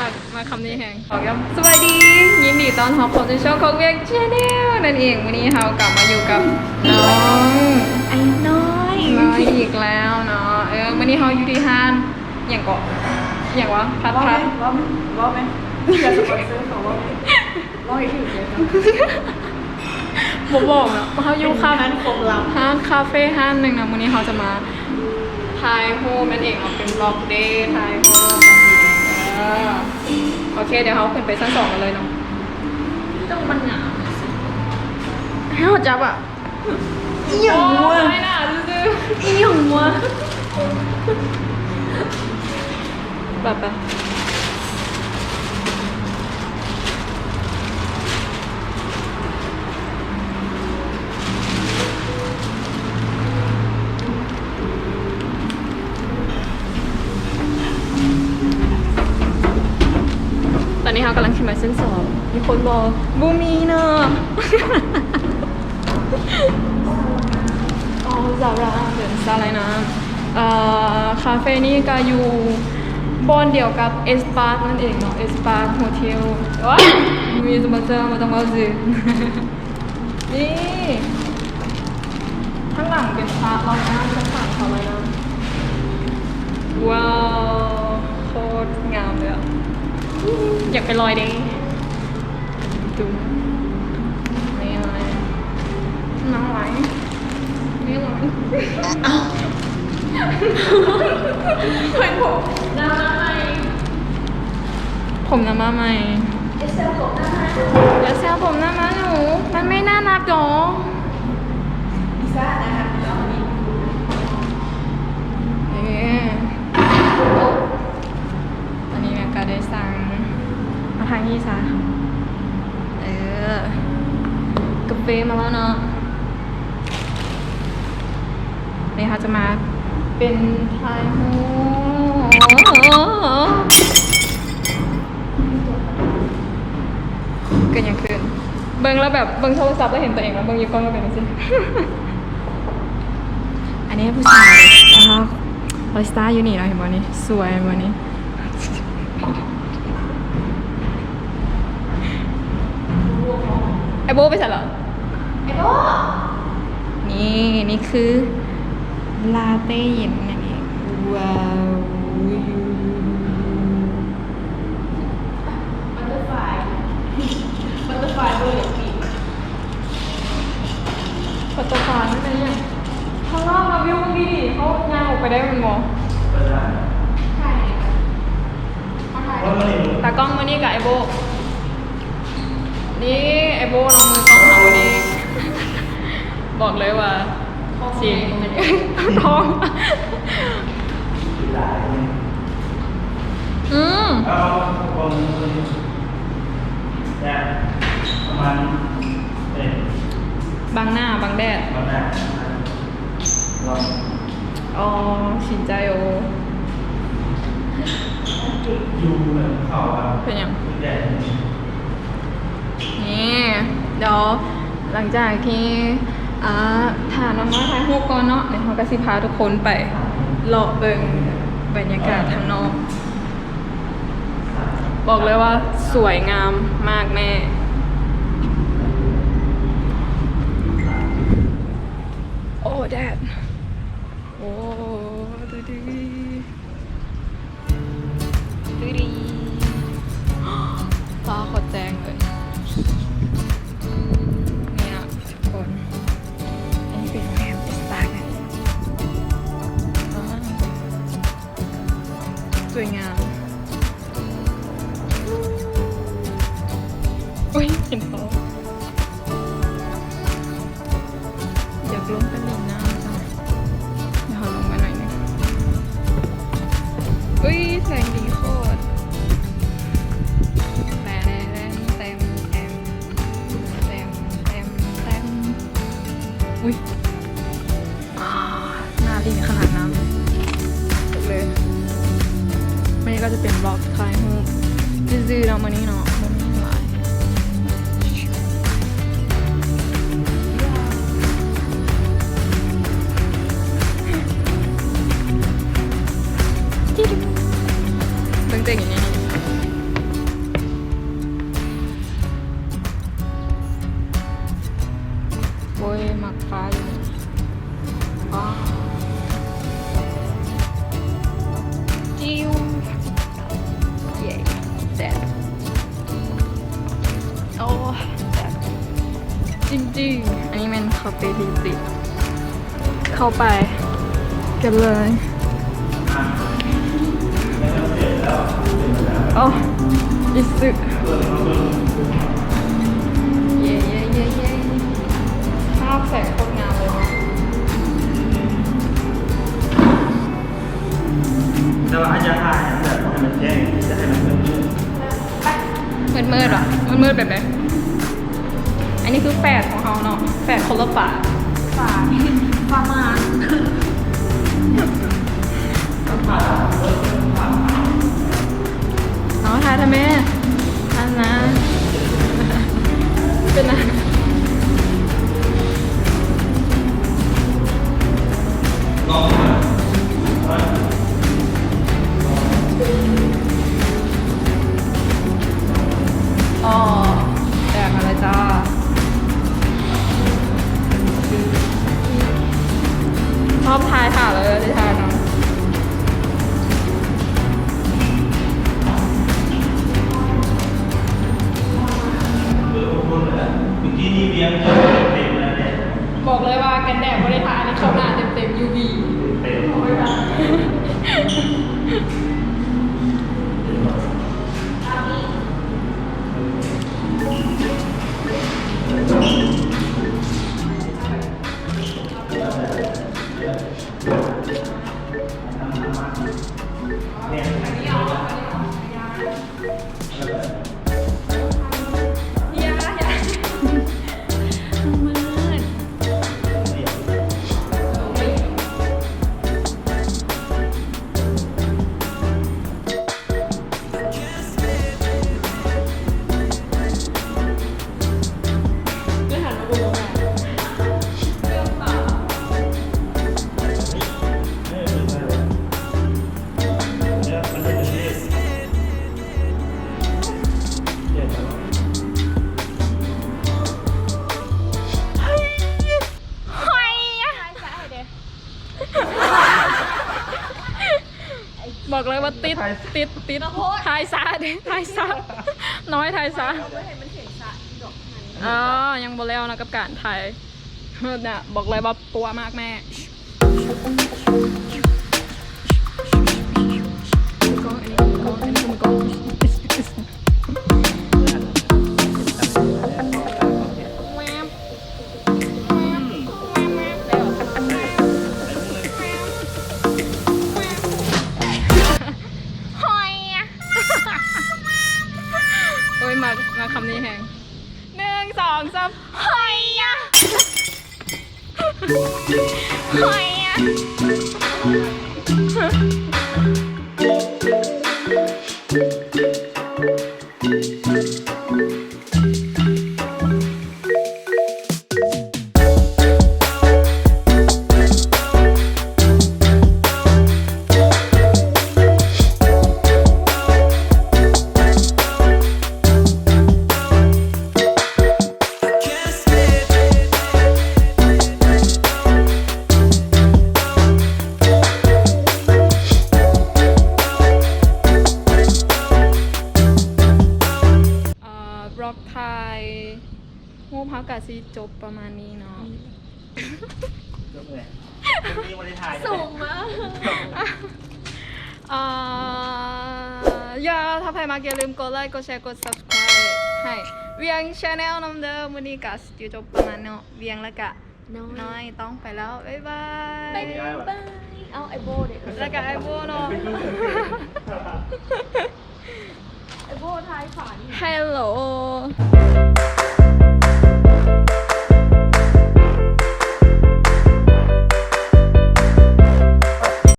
มามาคำนี้แหงขอย้ำสวัสดียินดีต้อนรับเข้าสู่ช่องของเวียกชาแนลนั่นเองวันนี้เรากลับมาอยู่กับน้องไอ้น้อยน้อยอีกแล้วเนาะเออวันนี้เราอยู่ที่ห้างอย่างเกาะอย่างวะพัดว่าไหมพัดว่าไหมว่าไหมอย่าสปอนเซอร์เขาว่าไหมว่าให้ถึงเลยนะบอกบอกเนาะเขาอยู่คาท่านคงลับห้างคาเฟ่ห้างหนึ่งนะวันนี้เขาจะมาถ่ายโฮมนั่นเองเนาะเป็นบล็อกเดย์ถ่ายโฮมนั่นเองเออโอเค เดี๋ยวเขาขึ้นไปชั้นสองกันเลยเนาะต้องมันหนาวให้เขาจับอะอีหยังวะไม่น่าซื้ออีหยังวะๆแบบไป กำลังขึ้นมาชั้นสองมีคนบอกบูมีเนอะอ๋อซาร่าเดินซาไรนะเอ่อคาเฟ่นี่ก็อยู่บนเดียวกับเอสปาร์นั่นเองเนาะเอสปาร์โฮเทลว้ามีสปอนเซอมาต้องมาซื้อนี่ ข้างหลังเป็นพระรองน้ข้างหลังเขาเลยนะว้าวโคตรงามเลยอะ อยากไปลอยดิดูนี่อะไรน้องไหลนี่หรอเอ้าเฮ้ยผมน้ำมาใหม่ผมน้ำมาใหม่เอสเซลผมนะฮะอย่าแซวผมน้ำมาหนู มันไม่น่ารักหรอพิซซ่านะคะแล้วอันนี้เอ๊ะตอนนี้แม่ก็ได้สั่งมาทางนี้ซะเออกาแฟมาแล้วเนาะนี่เขาจะมาเป็นไทยโฮเกินยังคืนเบิ้งแล้วแบบเบิ้งโทรศัพท์แล้วเห็นตัวเองแล้วเบิ้งอยูกล้องก็เป็นจริงอันนี้ผู้ชายนะคะบาริสต้าอยู่นี่เนาะเห็นบ่นี่สวยบ่นี่ไอ โบไปใส่เหรอไอ้โบนี่นี่คือ ลาเต้เย็นนั่นเองว้าวบัตเตอร์ไฟบัตเตอร์ไฟเบอร์เล็กปีปัตตาฟานไม่เป็นยังข้างนอกมาวิวมันดีดิเขางานออกไปได้มันมองใช่มาถ่ายตากล้องมานี่กับไอโบนี่ไอโบลองมือกล้องหาวันนี้ บอกเลยว่าสีท้องอืมเอาคนเนี่ยประมาณเอ๊ะบางหน้าบางแดดประมาณลองอ๋อสินใจโออยู่เหมือนเขาอะเป็นยังแดด นี่เดี๋ยวหลังจากที่อ่าฐานน้ำมาถ่ายรูปก่อนเนาะเดี๋ยวเราก็สิพาทุกคนไปเลาะเบิงบรรยากาศทางนอก บอกเลยว่าสวยงามมากแม่โอ้ แดด โอ้ดูดิดูดิ สวยงามอุ้ยเห็นเขาอย ไปอ๋อจิ้วเย่แดดโอ้แดดจริงๆ อันนี้เป็นคาเฟ่ลิติเข้าไปกันเลยโอ้อิสึ แสงโคตรงามเลยเนาะแต่ว่าอาจจะหายแบบให้มันแจ้งจะให้มันเกิดขึ้นมืดมืดๆเหรอมืดมืดๆแบบไหนอันนี้คือแฝดของเขาเนาะแฝดคนละฝาฝาประมาณน้องทายทำไม เข้าหน้าเต็มเต็ม UV เต็มอย่ ว่าติดติดติดทายซาเด้ทายซาน้อยทายซาไม่เห็นมันเห็นสะดอกหันอ๋อยังบ่แล้วนะกับการถ่ายเนี่ยบอกเลยว่าตัวมากแม่กล้องอันนี้กล้องอันนี้กล้อง งูพักกะซีจบประมาณนี้เนาะยกเลยนี่วันที่ถ่ายสูงมากเอ่ออย่าถ้าใครมาอย่าลืมกดไลค์กดแชร์กด subscribe ให้เวียงชาแนลน้ำเดิมวันนี้กะอยู่จบประมาณเนาะเวียงแล้วกะน้อยน้อยต้องไปแล้ว บ๊ายบายบายบายเอาไอโบเด็กแล้วก็ไอโบเนาะไอโบทายฝานี่ Hello Bye.